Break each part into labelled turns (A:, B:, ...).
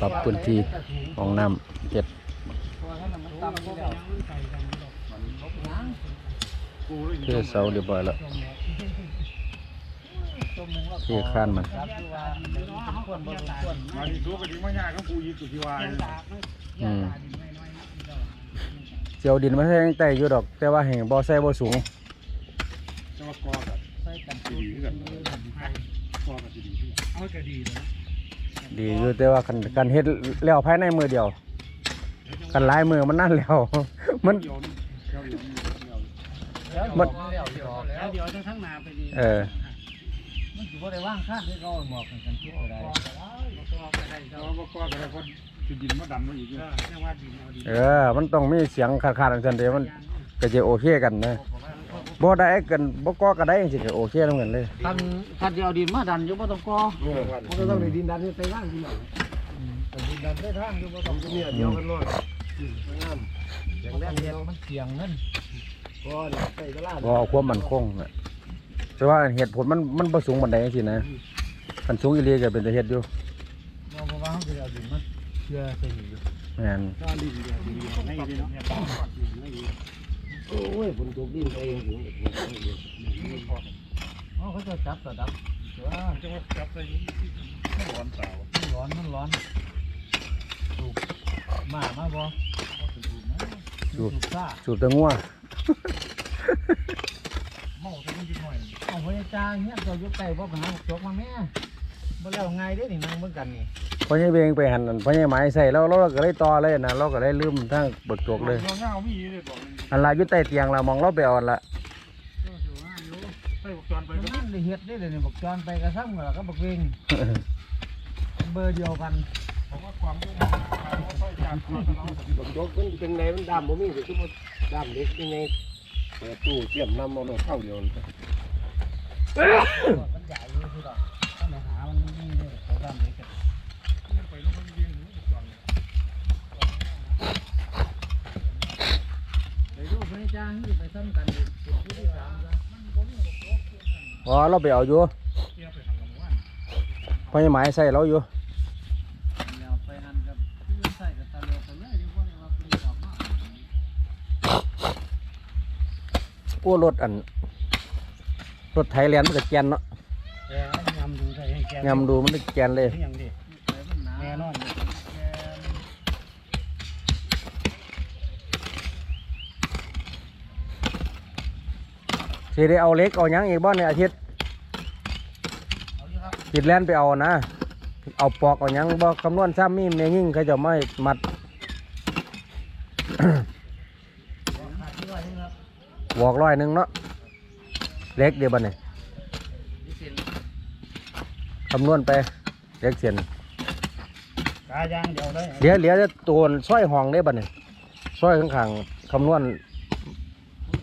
A: ปรับพื้นที่ห้องน้ำเฮ็ด
B: พอท่อ
A: เสาเรียบร้อยแล้ว
B: จมหนึงว่า
A: เคือข้านมัน
B: เป็นควรบ่สมควร
C: มาที่ตัวก็ถึงมายากก็ปูยีสุธิวา
A: อืมเจียวดินไมาใส่แต่อยู่ดอก แต่ว่าแห่งบ่ใส่บ่สูง
C: จะว่ากอกับ
B: ใส่กัน
C: ดีกันกอกับสีดีขึ้น
B: เอาก็ดีเลย
A: ดีอยู่แต่ว่าคันคันเฮ็ดแล้วภายในมือเดียวคันหลายมือมันนั่นแล้ว มัน
C: เดียวนี่เดียวเดียวนี่เดียว
B: แล้ว
A: มัน
B: แล้วเดี๋ยวเดี๋ยวทั้งทั้งนาไปดี
A: เออ
B: มันสิบ่ได้ว่างข้างที่เขาหมอกกันกันคิดก็ได้ก็ได้
C: แต่ว่าก็กอกับคนจะดินมาดันมาอีก
B: เออจังว่าดินเอาดิน
A: เออ มันต้องมีเสียงขาดๆจันเด้มัน ก็จะโอเคกันนะบ่ได้กันบ่ก่อก็ได้จังซี่ก็โอเคนำกันเลย
B: คันคันเดียวดินมาดันอยู่บ่ต้องก่อ
C: มันก็ต้องในดินดันไปว่างที่ไหน
B: แต่ดินดันได้ทางอยู่บ่ต้อง
C: เนี่ยเดียวกันเลยงาม
B: อย่างแรกเดียวมันเสียงนั่น
C: กอเนี่ยใส่กระลา
A: บ่เอาความมั่นคงน่ะแต่ว่าเหตุผลมันมันบ่สูงปานใดจังซี่นะคันสูงอีหลีก็เป็นตาเฮ็ดอยู่
B: เราเพราะว่าเขาจะเอาดินมาเชื่อใส่อยู่
A: แม่น
C: ก็ดินเดียวดินเดียวไม่ดีเนาะ โอ้ยฝนตกดินไปเองถึง
B: อ๋อเขาจะจับระดับเสือ
C: จะว่าจับไปร้อนสาว
B: มันร้อนมันร้อนถูกมามาบ่ถูกซ่า
A: สูบตะงัว
B: เมาต่มันอยู่หน่อยเอาพญาจ้าเงี้ยเรายู่ใกล้บ่ไปหาจกมาแม่บ่แล้วไงเด้นี่นังเบิ่งกันนี่
A: พ่อใหญ่เบงไปหันพ่อใหญ่หมายใส่แล้วเราก็เลยต่อเลยนะเราก็เลยลืมทั้งเบิกจกเลย
C: อั
A: นลาอยู่ใต้เตียงเรามองเราไปอาอันละ
C: ใส่บุกจรไป
B: มันนั่นได้เฮ็ดได้เลยนี่บกจอนไปกระซ้ำกับก็บักเวงเบอร์เดียวกัน
C: ผมว่าความยุ่งใส่จานเรา
D: บางยกมันเป็นไงมันดำบ่มีแต่ทุกมันดำเล็กยังไงเปิดตู้เสียมน้ำมันเข้าเดียว
B: มันใหญ่อยู่คือดอกต้องไปหามันนี่เลยเขาดำเลยกัน
C: ไปแล้วมันยืนบุกจร
B: ไปดูพญาจ้าที่ไปซ้ำกัน อยู่จุดที่สามซะ
A: อ๋อเราไปเอาอยู่
C: เที่ยวไปทางลำว่าน
A: พ่อใหญ่หมายใส่เราอยู่
B: แล้วไปหันกับที่ใส่กับตาเลียวไปเลยเดี๋ยวพวกนี้ว่าเป็นดอกมาก
A: โอ้รถอันรถไทยแลนด์มันก็แกนเนาะ
C: แกยำดูใส่ให้แก
A: ยำดูมันก็แกนเลย สิได้เอาเหล็กเอาหยังอีกบ่ในอาทิตย์
B: เอาอยู่ครับ
A: จิตแลนไปเอานะ เอาปอกเอาหยังบ่คำนวณซ้ำมีแม่ยิ่งเขาจะไม่มัด
B: ขาดที่ว่านี่ครับ
A: วอกร้อยหนึ่งเนาะเหล็กเดียวบัดนี้
B: นี่เส้น
A: คำนวณไปเหล็กเสียน
C: กายางเดียวได้
A: เหลือเหลือจะตัวสร้อยห้องได้บัดนี้สร้อยข้างๆคำนวณ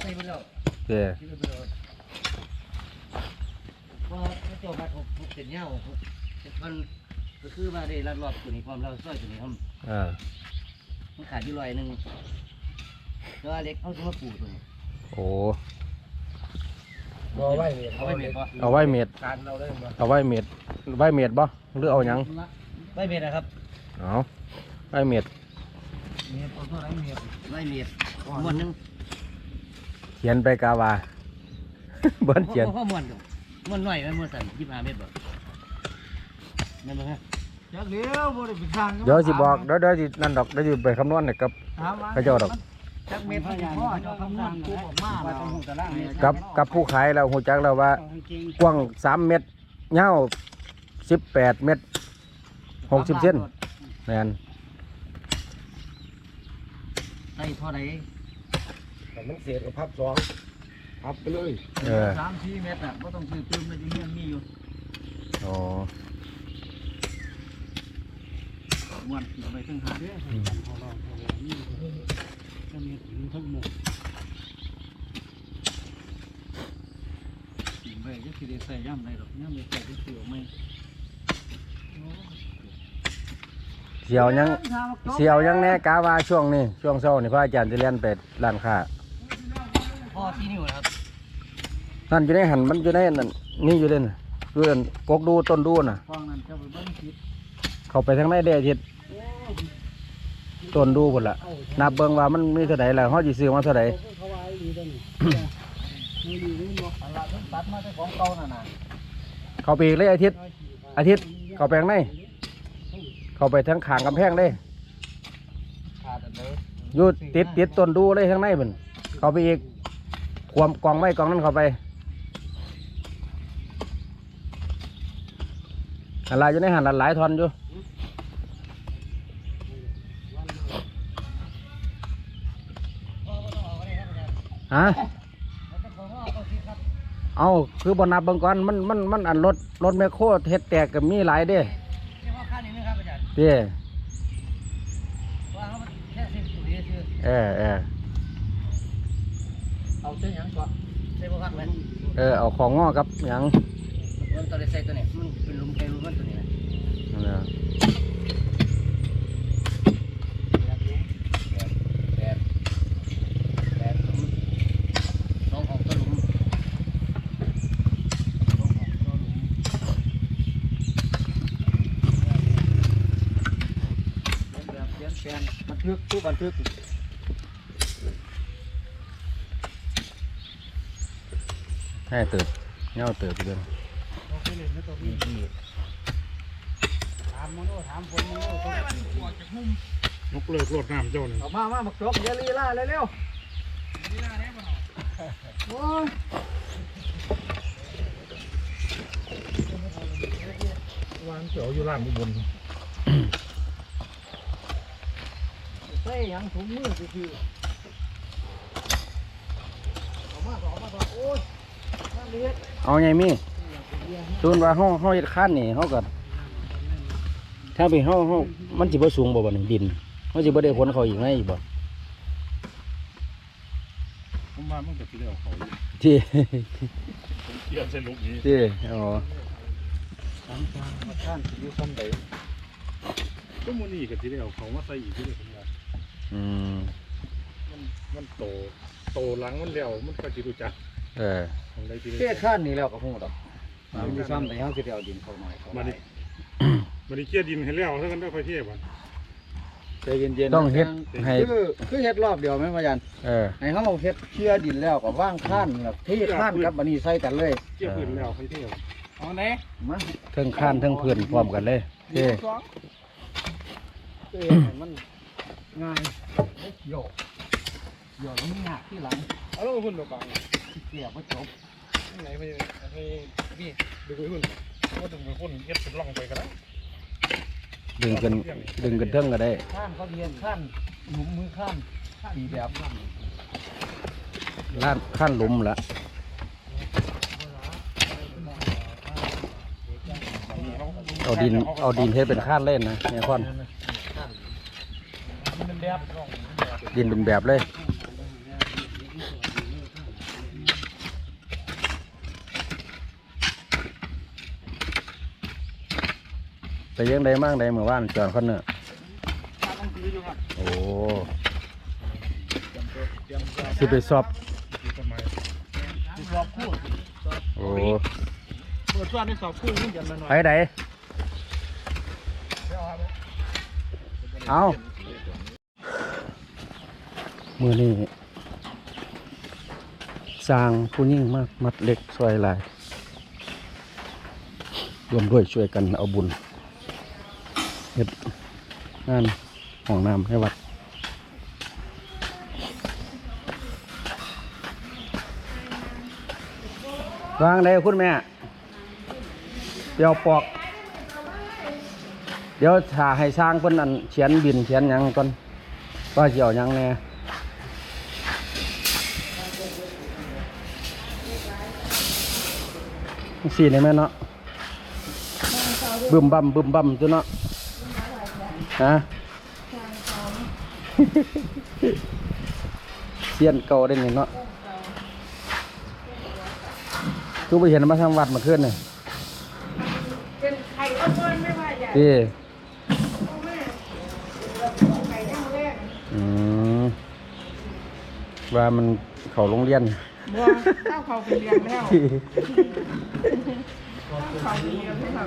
B: ใส่ไปแล้ว
A: เด้อ
B: ที่ไปแล้วว่าพระเจ้ามาถูกถูกเส้นเหย้าถูกเส้นพันก็คือมาได้ลัดรอบตัวนี้ความเราซอยตัวนี้ครับ
A: อ่า
B: มันขาดอยู่ลอยหนึ่งแล้วเล็กเอาตัวมาปูตัวนี้
A: โอ้
D: รอไว้เนี่ย
B: เอาไว้เม็ดปะ
A: เอาไว้เม็ด
D: การเราได้มา
A: เอาไว้เม็ดไว้เม็ดบ่หรือเอาหยัง
B: ไว้เม็ดนะครับ
A: เอาไว้เม็ด
B: เม็ดเอาตัวไหนเม็ดไว้เม็ดม้วนหนึง
A: เขียนไปกาวาเบิ้นเขียน
B: ข้อม้วนอยู่ ม้วนหน่อยไหมม้วนสั่นยี่สิบห้าเม็ดบ่นั่นบ่ฮะจักเลี้ยวบ่ได้เป็นทาง
A: เดี๋ยวสิบอกเดี๋ยวเดี๋ยวสินั่นดอกเดี๋ยวสิไปคำนวณให้กับเขาเจ้าดอก
B: จักเม็ดพยานพ่อเจ้าคำนวณคูบออกมาว่าต้องหูตารางเม็ด
A: กับกับผู้ขายเราหูจักแล้วว่า กว้างสามเมตรยาวสิบแปดเมตรหกสิบเซนแมน
B: ได้เท่าใด
D: แต่มันเสียกับพับสอง พับไปเลย
A: เออ
B: สามสี่เม็ดน่ะบ่ต้องซื้อตื้มเลยที่เฮียนมีอยู่
A: อ๋อ
B: ม้วนขึ้นไปถึงหาเด้อ
C: จะมีถึงทั้งหมด
B: กินไปจะสิได้ใส่ย่ำได้ดอกย่ำได้ใส่ที่เสียวไม่
A: เสียวยังเสียวยังแน่กาวาช่วงนี้ช่วงเช้านี่พระอาจารย์จะเรียนไปร้านค้า
B: พ่อที่นี่วนะครับ
A: นั่นอยู่ในหันมันอยู่ในนั่นนี่อยู่เด่นอยู่อันกกดูต้นดูน่ะ
B: ฟองนั้นเจ้าไปเบิ้งคิด
A: เขาไปทางไหนได้อาทิตย์ต้นดูพุ่นละนับเบิ่งว่ามันมีเท่าใดล่ะเฮาสิซื้อมาเท่าใด
C: เขาว่าอีตัวนี้นี่ดีนี่บ่
B: อันละทั้งตัดมาแต่ของเก่านั่นน่ะ
A: เขาไปอีกเลยอาทิตย์ อาทิตย์เขาไปทางไหนเขาไปทางขางกำแพงเลย
B: ขาดอันเด้อ
A: อยู่ติดติดต้นดูเลยข้างในพุ่นเขาไปอีกค วามกองไม้กองนั้นเข้าไปอะไรอยู่ในหันหลายทอนอยู่ฮะเอาคือบนับเบางก่อนมันมันมันอันรถรถแมคโครเฮ็ดแตกกับมีหลายเด้
B: เฉพาะค่านี้นะครับอาจารย์
A: เด้
B: ว่าเขาแค่สิบตัวนี้คือ
A: เออเออ
B: เอาเส้นหยังก่อนใส่บ่คักไหม
A: เออเอาของงอกับหยัง
B: มันตัวใส่ตัวนี้มันเป็นลุมไก่ลุมมันตัวนี้นะ
A: นั่นแหละ
B: แบบแบบแบบหลุมน้องของตัวหลุมน้องของตัวหลุมแบบเปลี่ยนแปลงบันทึกตู้บันทึก
A: ให้เติบเงาเติบไปเลย
C: เราไปเล่นในตัวนี้ถามมันโน่ถามคนมันโน่ตัวนี้
E: นกเลิกรดน้ำเจ้านี่
B: เอามามาบักจกเดี๋ยวลีลาเร็ว
E: วางเจ้าอยู่ล่างบน
B: ๆใส่หยังถุงมือคือเอามาเอามาโอ้ยน่าเลียด
A: เอาไงมี่ตูนว่าห้องห้องเฮ็ดขั้นนี่เขาก็ถ้าไปห้องห้องมันสิบ่สูงบ่บ่นี่ดินเขาสิบ่ได้ผลเขาอีกไงอีกบ่
E: ผมว่ามันก็สิได้เอาเขาอยู่
A: ที่
E: ผมเกียนเส้นลูกนี้
A: ที่อ๋อ
B: สามจานมาท่านอยู่ซ้ำใด
E: ก็มื้อนี้ก็สิได้เอาเขามาใส่อีกที่นี่ผมว่า
A: อืม
E: มันมันโตโตหลังมันแล้วมันก็สิรู้จัก
A: เออ
E: ของใดที่
B: เตี้ย
E: ได้
B: ข้านนี่แล้วก็คงดอกมันอยู่ซ้ำใดเฮาสิได้เอาดินเข้าหน่อยเข้า
E: มา
B: ไป
E: ดิมันได้เกลี่ยดินให้แล้วเท่ากันได้ค่อยเทบ่
B: ใจเย็นๆ
A: ต้องเฮ็ดให้
B: คือคือเฮ็ดรอบเดียวแม่นบ่ยัน
A: เออ
B: ให้เฮาเฮ็ดเคลียร์ดินแล้วก็ว่างข้านแล้วเทข้านกับอันนี้ใส่กันเลย
E: เกลี่ยพื้นแล้วค่อยเท
B: เอาไหนมา
A: เทั้งข้านเทั้งพื้นพร้อมกันเลยเท่
B: เอ้ยมันง่ายโยกโยกมันยากที่หลัง
E: เอาลงหุ่นตัวกลาง
B: เกี่ยวบ่จบ
E: ไหนไปไปพี่ดูไปหุ่นก็ถึงไปหุ่นเฮ็ดเป็นร่องไปก็ได้
A: ดึงกันดึงกันเทิงก็ได้
B: ข้านเขาเรียนข้านหนุมมือข้านสี่แบบ
A: ล้านขั้นหลุมละเอาดินเอาดินเฮ็ดเป็นข้านเล่นนะเนี่ยพ่อน
B: มันเป็นแบบ
A: ดินเป็นแบบเลย ไปยังได้มั่งได้เมื่อวานจอนคนเนอะโอ้สิไปสอบ
E: ต้นไม้
B: สอบคู่
A: โอ้
B: เปิดส่วนในสอบคู่นี่จะมาหน่อย
A: ไปไหนเอามือนี้สร้างผู้ยิ่งมากมัดเล็กซอยหลายรวมด้วยช่วยกันเอาบุญ เฮ็ดงานห้องน้ำให้วัดวางเลยคุณแม่ เดี๋ยวปอก เดี๋ยวถ้าให้สร้างเพิ่นอันเขียนบินเขียนยังก่อนว่าสิเอาหยังแน่สี่ได้ไหมเนาะบึมบั่มบึมบั่มจ้ะเนาะ ฮะเสียนเก่าได้นี่เนาะคือไปเห็นมาทางวัดเมาขึ้นนี่
F: เป็นไข่อ้วนๆไม่ว่าใหญ่
A: ที่
F: พ่อแม่ไข่ย่างแรก
A: อืมว่ามันเขาโรงเรียน
F: บัวข้าวเขาเป็นเรียงแล้วข้าวเขาเป็นเรียงแล้ว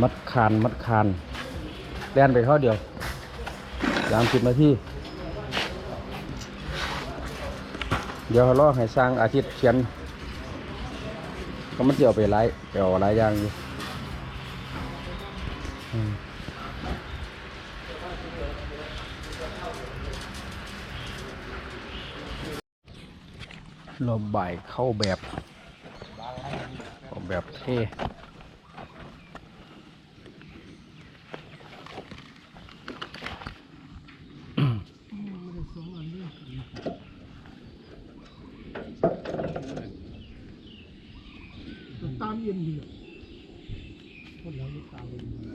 A: มัดคาน มัดคานแล่นไปเข้าเดียวสามสิบนาทีเดี๋ยวรอให้สร้างอาทิตย์เขียน ก็มันจะเอาไปไล่ไปเอาหลายอย่างอยู่ รอบบ่ายเข้าแบบเข้าแบบเท่
C: ตามเย็นดีคนเราตามเย็นดี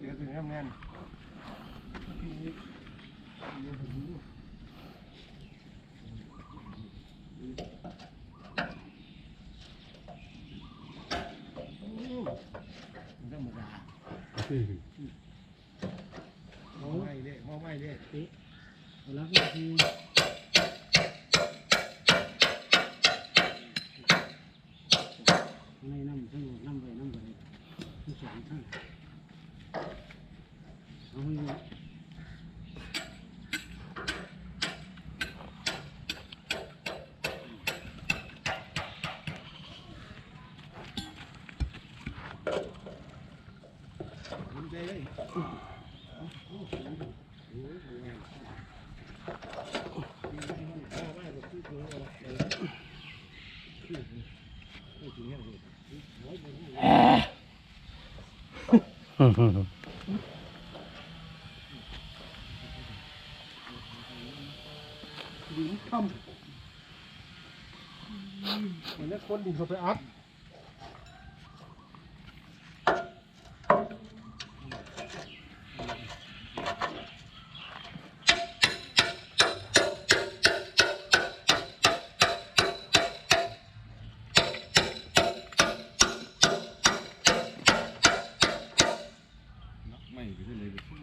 D: เดี๋ยวถึงแม่น
C: ธรรมดา
D: มอไม่เด้มอไม่เด้
C: แล้วก็คือ
D: ผมใจเลย
C: ดินคำเหมือนคนดินเขาไปอัด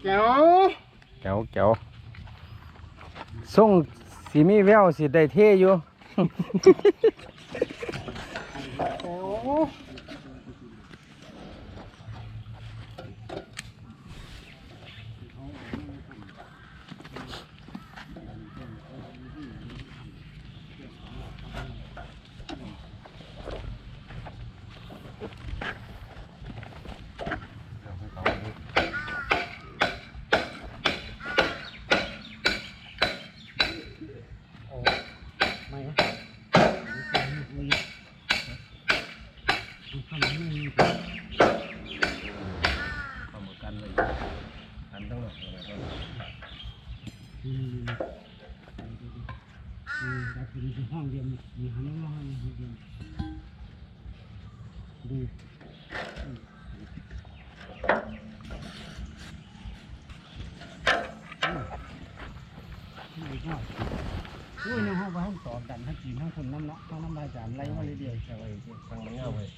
C: แก้ว
A: แก้วแก้วส่งสีมีแววสีได้เท่อยู่
C: แก้ว ไม่นะทำไม่มี
D: เอามากันเลยกันทั้งหมดเลยครับ
C: อืมอืมแต่คือในห้องเรียนมีห้องห้องเรียนดูโอ้ยในห้องไปห้องสอนกันทั้งจีนทั้งคน น้ำเนาะทั้งน้ำลายจานไรมาเลยเดียว
D: ใช่ไหมทางมันเงาเลย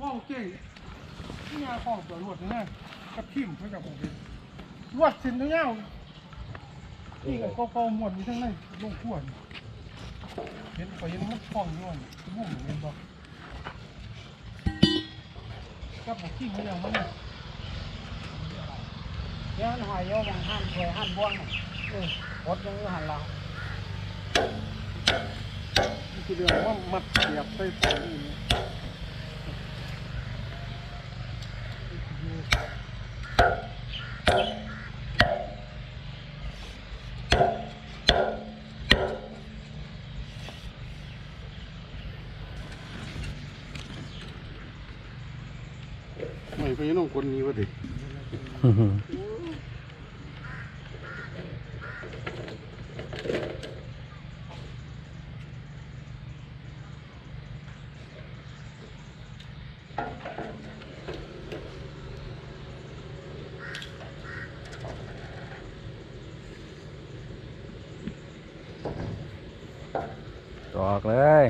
G: ห้อเก่งที่งานห้องตัวรวดนะกับทิมเพื่อกับผมเป็นรวดสินตัวเงานี่ก็ก็ก็หมวดมีทั้งนั้นลงขวดเห็นก็ยังมันห้องย้อนบุ้มเห็นบอกกับผมทิมไม่ยังมัน
C: เดี๋ยวหอยโยงหันถวยหันบ้วงเอออดยังหันเรา
G: คือเรื่องว่ามัดเสียบใส่ผมนี่
D: ไม่ไปน้ อ
A: กเลย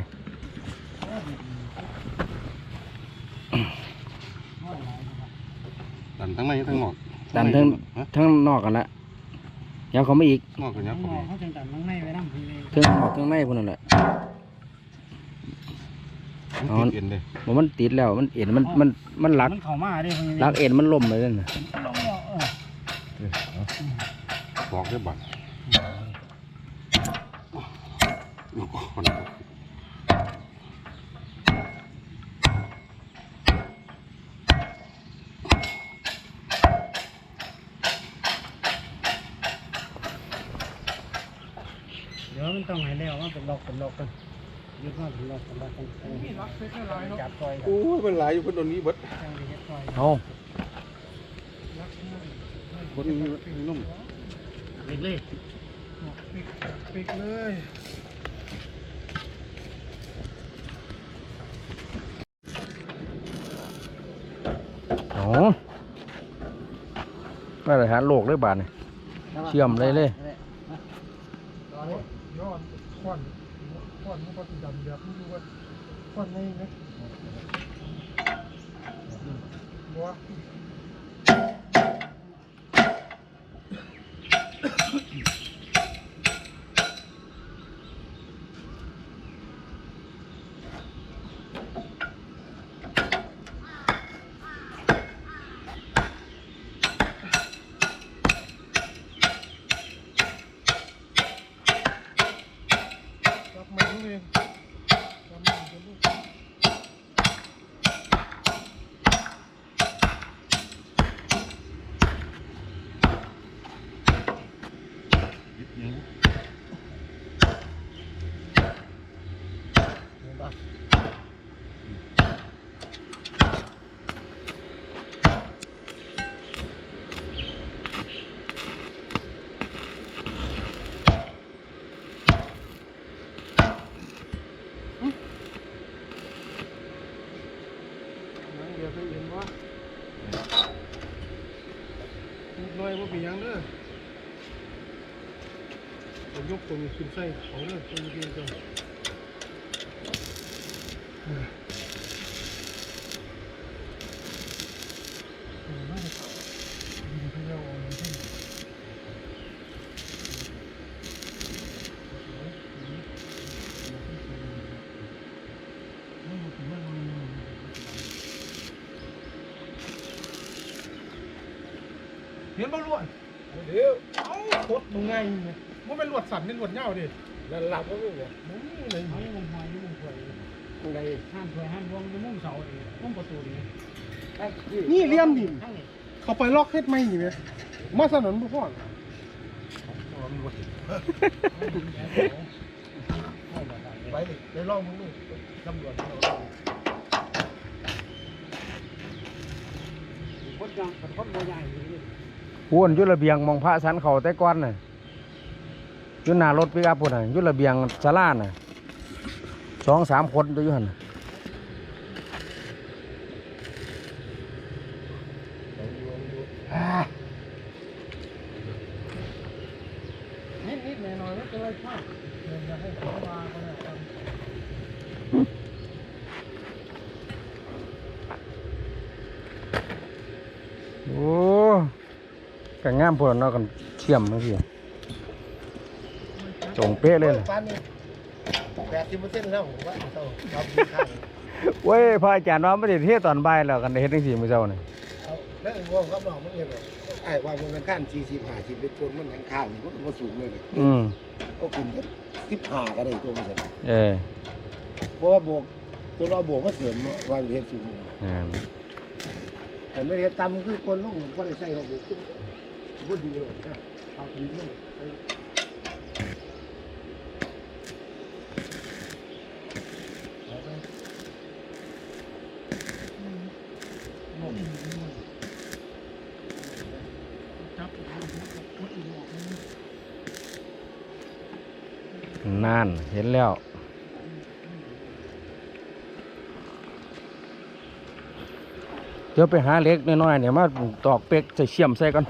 D: ดันทั้งในทั้งนอก
A: ดันทั้ง
D: ฮะ
A: ทั้งนอกกันละยาวเขาไม่อีก
D: นอกกันยับ
C: หมอเขาจังจังข้างในไว้น้ำพี่เลย
A: ทั้งนอกทั้งในพวกนั้นแหละอ๋อ
D: มันติดเอ็นเลย
A: บ่มันติดแล้วมันเอ็นมันมันมันหลัก
C: มันเข้ามาเด้พี่
A: หลักเอ็นมันล่มเลยนั่นน่ะ
C: ลงเออ
D: บอกได้บัตรโอ้โห
C: เดี๋ยวมัน ต้องให้แล้วมันเป็นล็อกเป็นล็อกกันยึดมาเป็นล็อกเป็นล็อกกัน
G: มีรักเป็นอะไรเนาะ
C: จับซอยกัน
D: โอ้ยมันหลายอยู่เพิ่นตอนนี้เบิด
C: จังสิเฮ็ดซอย
A: เอา
D: คนนี้นุ่ม
C: เล็กเลย
G: ปิกปิกเลย
A: เอามาตรฐานโลกเลยบาทนี่เชื่อมเลยเลย
G: ย้อนควันควันมันก็ติดำแบบไม่รู้ว่าควันในนะบัว รับมาลูกเองรับมาเป็นลูก นังเดี๋ยวไปเห็นว่านิดหน่อยว่าเป็นหยังเด้อ ผมยกตรงนี้ขึ้นใส่เขาเด้ อตรงนี้เกินเห็นบ่ลวด
D: เดี๋ยว
G: เอ้าโคตรมึงไงเนี่ยมันเป็นลวดสั่นเป็นลวดเงาดิ
D: นั่นหลับก็ไม่เนี่ย
G: มึงเลย
C: เอาอยู่มุมหอยอยู่มุมถวย
D: ยังไง
C: ห้ามถวยห้ามรวงอยู่มุมเสาเองมุมประตูนี่
G: นี่เลี่ยมดิน
C: ทั้งนี้
G: เขาไปลอกเฮ็ดไม่นี่ไหมมาสนนบ่พอดไปดิไปลองมึงดูตำรวจ
C: คนจังเป็นคนบ่ใหญ่อยู่นี่
A: อ้วนอยุระเบียงมองพระสันเขาแต่ก้อนน่ะ อยุหนารถปิกอัพพุ่นน่ะอยุระเบียงศาลาน่ะสองสามคนตัวอยู่หันน่ะ
G: นิดนิดหน่อยหน่อยไม่เป็นไรพ่อเดี๋ยวจะให้เขามาก็ได้ครับ
A: โอ้กังามพวกเราะกันเชื่อมนะพี่ จงเป๊ะเลยน่ะ
D: ปานนี้แปดสิบเปอร์เซ็นต์แล้วผมว่าเท่าครับข้าง
A: เว้ยพระอาจารย์ว่าไม่ได้เทศตอนบ่ายแล้วกันได้เฮ็ดจังซี่มื้อเช้านี่
D: เอาแล้วไอ้วงกับน้องมันเนี่ยแบบไอ้ว่ามันข้างสี่สิบห้าสิบเป็นคนมันยังข้างนี่มันก็สูงเลยนี่
A: อืม
D: ก็คุณก็สิบห้าก็ได้ตัวมันเสร็จ
A: เออ
D: เพราะว่าบวกตัวเราบวกก็เสริมวางเรียนสูง
A: อ่า
D: แต่ไม่เรียนต่ำคือคนลงก็ได้ใส่เราบวกขึ้นก็ดีเลยนะเอาดีเลย
G: จับพุทธบอกมัน
A: นั่น เห็นแล้ว เดี๋ยวไปหาเล็กน้อยๆเนี่ยมาตอกเป๊กใส่เชี่ยมใส่กัน